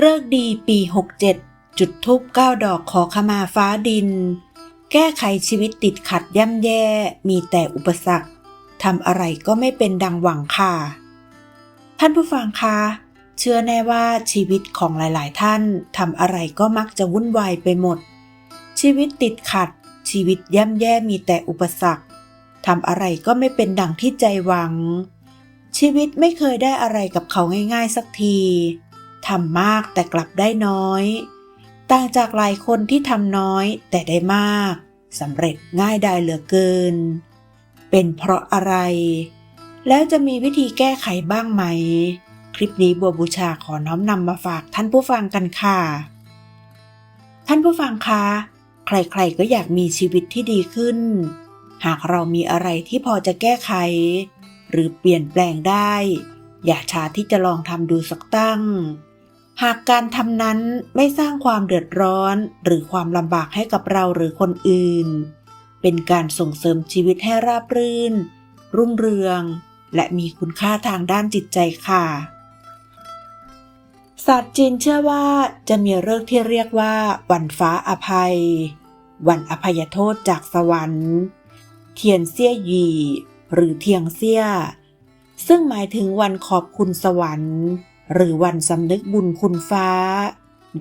เลิกดีปี 67 จุดทูบเก้าดอกขอขมาฟ้าดิน แก้ไขชีวิตติดขัดย่ำแย่ มีแต่อุปสรรคทำอะไรก็ไม่เป็นดังหวังค่ะ ท่านผู้ฟังคะ เชื่อแน่ว่าชีวิตของหลาย ๆ ท่านทำอะไรก็มักจะวุ่นวายไปหมด ชีวิตติดขัด ชีวิตย่ำแย่มีแต่อุปสรรคทำอะไรก็ไม่เป็นดังที่ใจหวัง ชีวิตไม่เคยได้อะไรกับเขาง่าย ๆ สักที ทำมากแต่กลับได้น้อย ต่างจากหลายคนที่ทำน้อยแต่ได้มากสำเร็จง่ายได้เหลือเกิน เป็นเพราะอะไร แล้วจะมีวิธีแก้ไขบ้างไหม คลิปนี้บัวบูชาขอน้อมนำมาฝากท่านผู้ฟังกันค่ะ ท่านผู้ฟังคะ ใครๆก็อยากมีชีวิตที่ดีขึ้น หากเรามีอะไรที่พอจะแก้ไข หรือเปลี่ยนแปลงได้ อย่าช้าที่จะลองทำดูสักตั้ง หากการทำนั้นไม่สร้างความเดือดร้อนหรือความลำบากให้กับเราหรือคนอื่น เป็นการส่งเสริมชีวิตให้ราบรื่น รุ่งเรือง และมีคุณค่าทางด้านจิตใจค่ะศาสตร์จีนเชื่อว่าจะมีเลิกษ์ที่เรียกว่า วันฟ้าอภัย วันอภัยโทษจากสวรรค์ เทียนเซี่ยหยีหรือเทียงเซี่ยซึ่งหมายถึงวันขอบคุณสวรรค์ หรือวันสำนึกบุญคุณฟ้า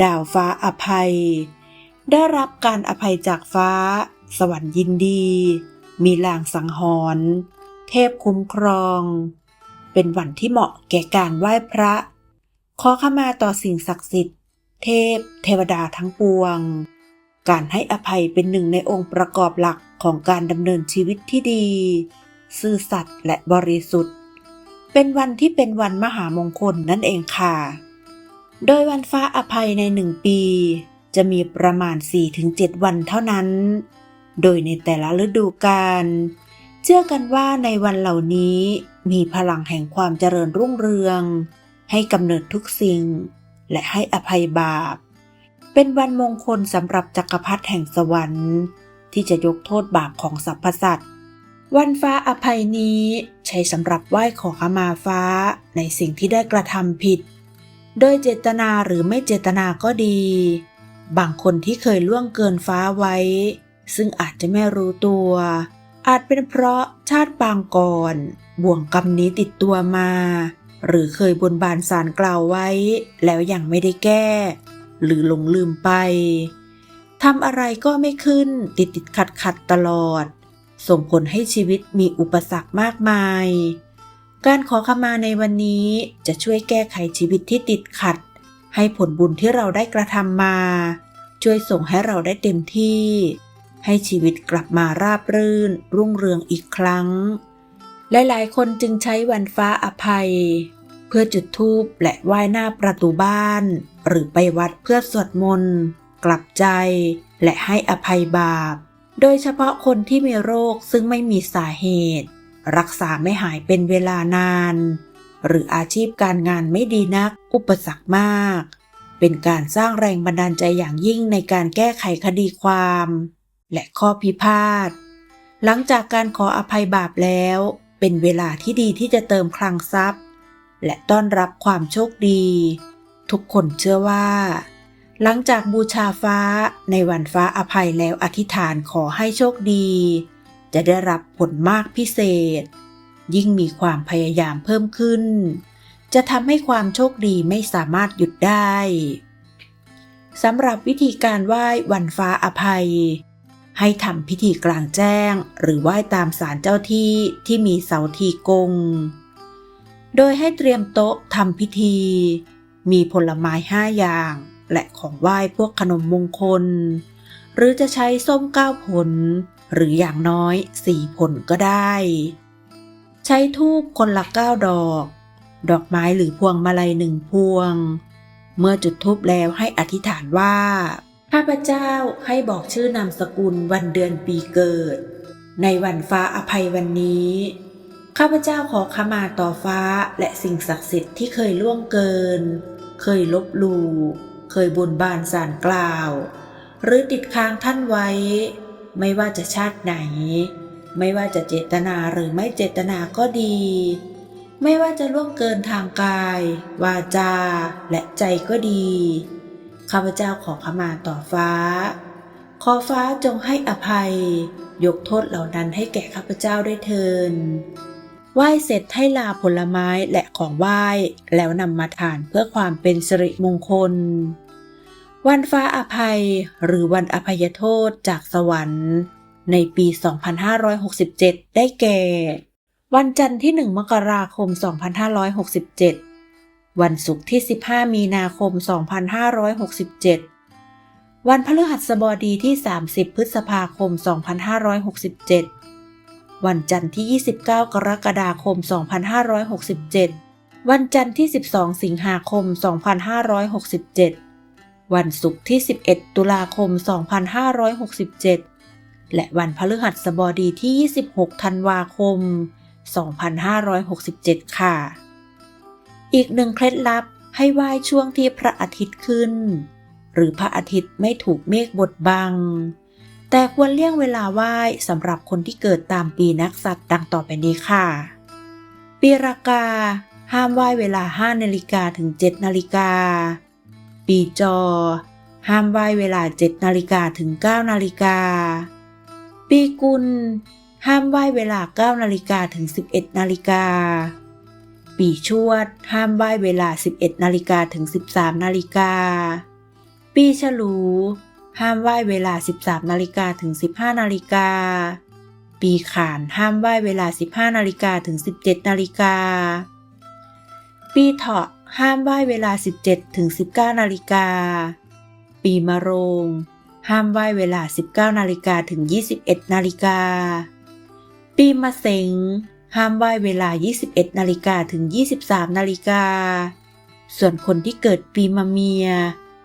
ดาวฟ้าอภัย ได้รับการอภัยจากฟ้า สวรรค์ยินดี มีลางสังหรณ์เทพคุ้มครอง เป็นวันที่เหมาะแก่การไหว้พระ ขอขมาต่อสิ่งศักดิ์สิทธิ์ เทพ เทวดาทั้งปวง การให้อภัยเป็นหนึ่งในองค์ประกอบหลักของการดำเนินชีวิตที่ดี ซื่อสัตย์และบริสุทธิ์ เป็นวันที่เป็นวันมหามงคลนั่นเองค่ะ โดยวันฟ้าอภัยในหนึ่งปี จะมีประมาณ 4-7 วันเท่านั้น โดยในแต่ละฤดูกาลเชื่อกันว่าในวันเหล่านี้มีพลังแห่งความเจริญรุ่งเรือง ให้กำเนิดทุกสิ่ง และให้อภัยบาป เป็นวันมงคลสำหรับจักรพรรดิแห่งสวรรค์ ที่จะยกโทษบาปของสรรพสัตว์ วันฟ้าอภัยนี้ ใช้สำหรับไหว้ขอขมาฟ้าในสิ่งที่ได้กระทำผิด โดยเจตนาหรือไม่เจตนาก็ดี บางคนที่เคยล่วงเกินฟ้าไว้ ซึ่งอาจจะไม่รู้ตัว อาจเป็นเพราะชาติปางก่อนบ่วงกรรมนี้ติดตัวมา หรือเคยบนบานสารกล่าวไว้ แล้วยังไม่ได้แก้ หรือหลงลืมไปทำอะไรก็ไม่ขึ้นติดติดขัดขัดตลอด ส่งผลให้ชีวิตมีอุปสรรคมากมาย การขอขมาในวันนี้จะช่วยแก้ไขชีวิตที่ติดขัด ให้ผลบุญที่เราได้กระทำมา ช่วยส่งให้เราได้เต็มที่ ให้ชีวิตกลับมาราบรื่น รุ่งเรืองอีกครั้ง หลายๆ คนจึงใช้วันฟ้าอภัย เพื่อจุดธูปและไหว้หน้าประตูบ้าน หรือไปวัดเพื่อสวดมนต์กลับใจ และให้อภัยบาป โดยเฉพาะคนที่มีโรคซึ่งไม่มีสาเหตุ รักษาไม่หายเป็นเวลานาน หรืออาชีพการงานไม่ดีนัก อุปสรรคมาก เป็นการสร้างแรงบันดาลใจอย่างยิ่งในการแก้ไขคดีความ และข้อพิพาท หลังจากการขออภัยบาปแล้ว เป็นเวลาที่ดีที่จะเติมคลังทรัพย์ และต้อนรับความโชคดี ทุกคนเชื่อว่า หลังจากบูชาฟ้าในวันฟ้าอภัยแล้วอธิษฐานขอให้โชคดี จะได้รับผลมากพิเศษ ยิ่งมีความพยายามเพิ่มขึ้น จะทำให้ความโชคดีไม่สามารถหยุดได้สำหรับวิธีการไหว้วันฟ้าอภัย ให้ทำพิธีกลางแจ้ง หรือไหว้ตามศาลเจ้าที่ที่มีเสาทีกง โดยให้เตรียมโต๊ะทำพิธี มีผลไม้ห้าอย่าง และของไหว้พวกขนมมงคล หรือจะใช้ส้มเก้าผล หรืออย่างน้อยสี่ผลก็ได้ ใช้ทูบคนละเก้าดอก ดอกไม้หรือพวงมาลัยหนึ่งพวง เมื่อจุดทูบแล้วให้อธิษฐานว่าข้าพเจ้าให้บอกชื่อนามสกุลวันเดือนปีเกิด ในวันฟ้าอภัยวันนี้ข้าพเจ้าขอขมาต่อฟ้าและสิ่งศักดิ์สิทธิ์ที่เคยล่วงเกิน เคยลบลู่ เคยบนบานสารกล่าว หรือติดค้างท่านไว้ ไม่ว่าจะชาติไหน ไม่ว่าจะเจตนาหรือไม่เจตนาก็ดี ไม่ว่าจะล่วงเกินทางกาย วาจา และใจก็ดีข้าพเจ้าขอขมาต่อฟ้า ขอฟ้าจงให้อภัย ยกโทษเหล่านั้นให้แก่ข้าพเจ้าด้วยเทินไหว้เสร็จให้ลาผลไม้และของไหว้ แล้วนำมาทานเพื่อความเป็นสิริมงคล วันฟ้าอภัยหรือวันอภัยโทษจากสวรรค์ ในปี 2567 ได้แก่ วันจันทร์ที่ 1 มกราคม 2567 วันศุกร์ที่ 15 มีนาคม 2567 วันพฤหัสบดีที่ 30 พฤษภาคม 2567 วันจันทร์ที่ 29 กรกฎาคม 2567 วันจันทร์ที่ 12 สิงหาคม 2567 วันศุกร์ที่ 11 ตุลาคม 2567 และวันพฤหัสบดีที่ 26 ธันวาคม 2567 ค่ะ อีกหนึ่งเคล็ดลับให้ไหว้ช่วงที่พระอาทิตย์ขึ้น หรือพระอาทิตย์ไม่ถูกเมฆบดบัง แต่ควรเลี่ยงเวลาไหว้สำหรับคนที่เกิดตามปีนักสัตว์ดังต่อไปนี้ค่ะ ปีรากา ห้ามไหว้เวลา 5 นาฬิกาถึง 7 นาฬิกา ปีจอ ห้ามไหว้เวลา7นาฬิกาถึง9นาฬิกา ปีกุล ห้ามไหว้เวลา9นาฬิกาถึง 11นาฬิกา ปีชวด ห้ามไหว้เวลา 11นาฬิกาถึง 13นาฬิกา ปีฉลู ห้ามไหว้เวลา 13นาฬิกาถึง 15นาฬิกา ปีขาน ห้ามไหว้เวลา 15นาฬิกาถึง 17นาฬิกา ปีเถาะ ห้ามไหว้เวลา 17ถึง19 นาฬิกา ปีมะโรง ห้ามไหว้เวลา 19 นาฬิกาถึง 21 นาฬิกา ปีมะเสง ห้ามไหว้เวลา 21 นาฬิกาถึง 23 นาฬิกา ส่วนคนที่เกิดปีมะเมีย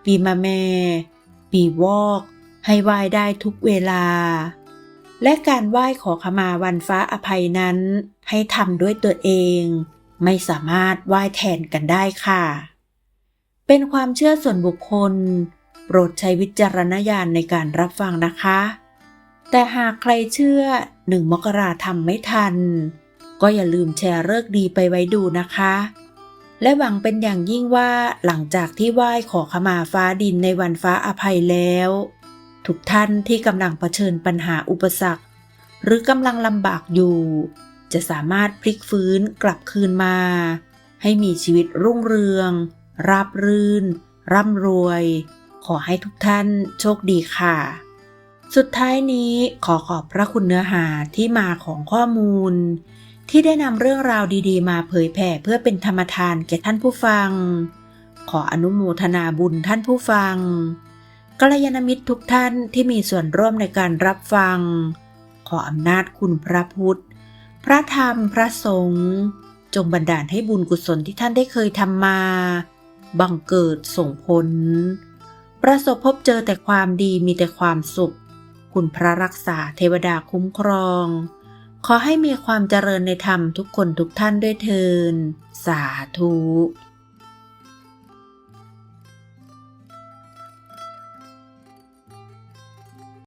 ปีมะแม่ ปีวอก ให้ไหว้ได้ทุกเวลา และการไหว้ขอขมาวันฟ้าอภัยนั้น ให้ทำด้วยตัวเอง ไม่สามารถไหว้แทนกันได้ค่ะ เป็นความเชื่อส่วนบุคคล โปรดใช้วิจารณญาณในการรับฟังนะคะ แต่หากใครเชื่อหนึ่งมกราทำไม่ทัน ก็อย่าลืมแชร์เลิกดีไปไว้ดูนะคะ และหวังเป็นอย่างยิ่งว่าหลังจากที่ไหว้ขอขมาฟ้าดินในวันฟ้าอภัยแล้ว ทุกท่านที่กำลังเผชิญปัญหาอุปสรรค หรือกำลังลำบากอยู่ จะสามารถพลิกฟื้นกลับคืนมา ให้มีชีวิตรุ่งเรือง ราบรื่น ร่ำรวย ขอให้ทุกท่านโชคดีค่ะ สุดท้ายนี้ขอขอบพระคุณเนื้อหาที่มาของข้อมูล ที่ได้นำเรื่องราวดีๆ มาเผยแผ่เพื่อเป็นธรรมทานแก่ท่านผู้ฟัง ขออนุโมทนาบุญท่านผู้ฟังกัลยาณมิตรทุกท่านที่มีส่วนร่วมในการรับฟัง ขออำนาจคุณพระพุทธ พระธรรมพระสงฆ์จงบันดาลให้บุญกุศลที่ท่านได้เคยทำมา บังเกิดส่งผล ประสบพบเจอแต่ความดีมีแต่ความสุข คุณพระรักษาเทวดาคุ้มครอง ขอให้มีความเจริญในธรรมทุกคนทุกท่านด้วยเทิน สาธุ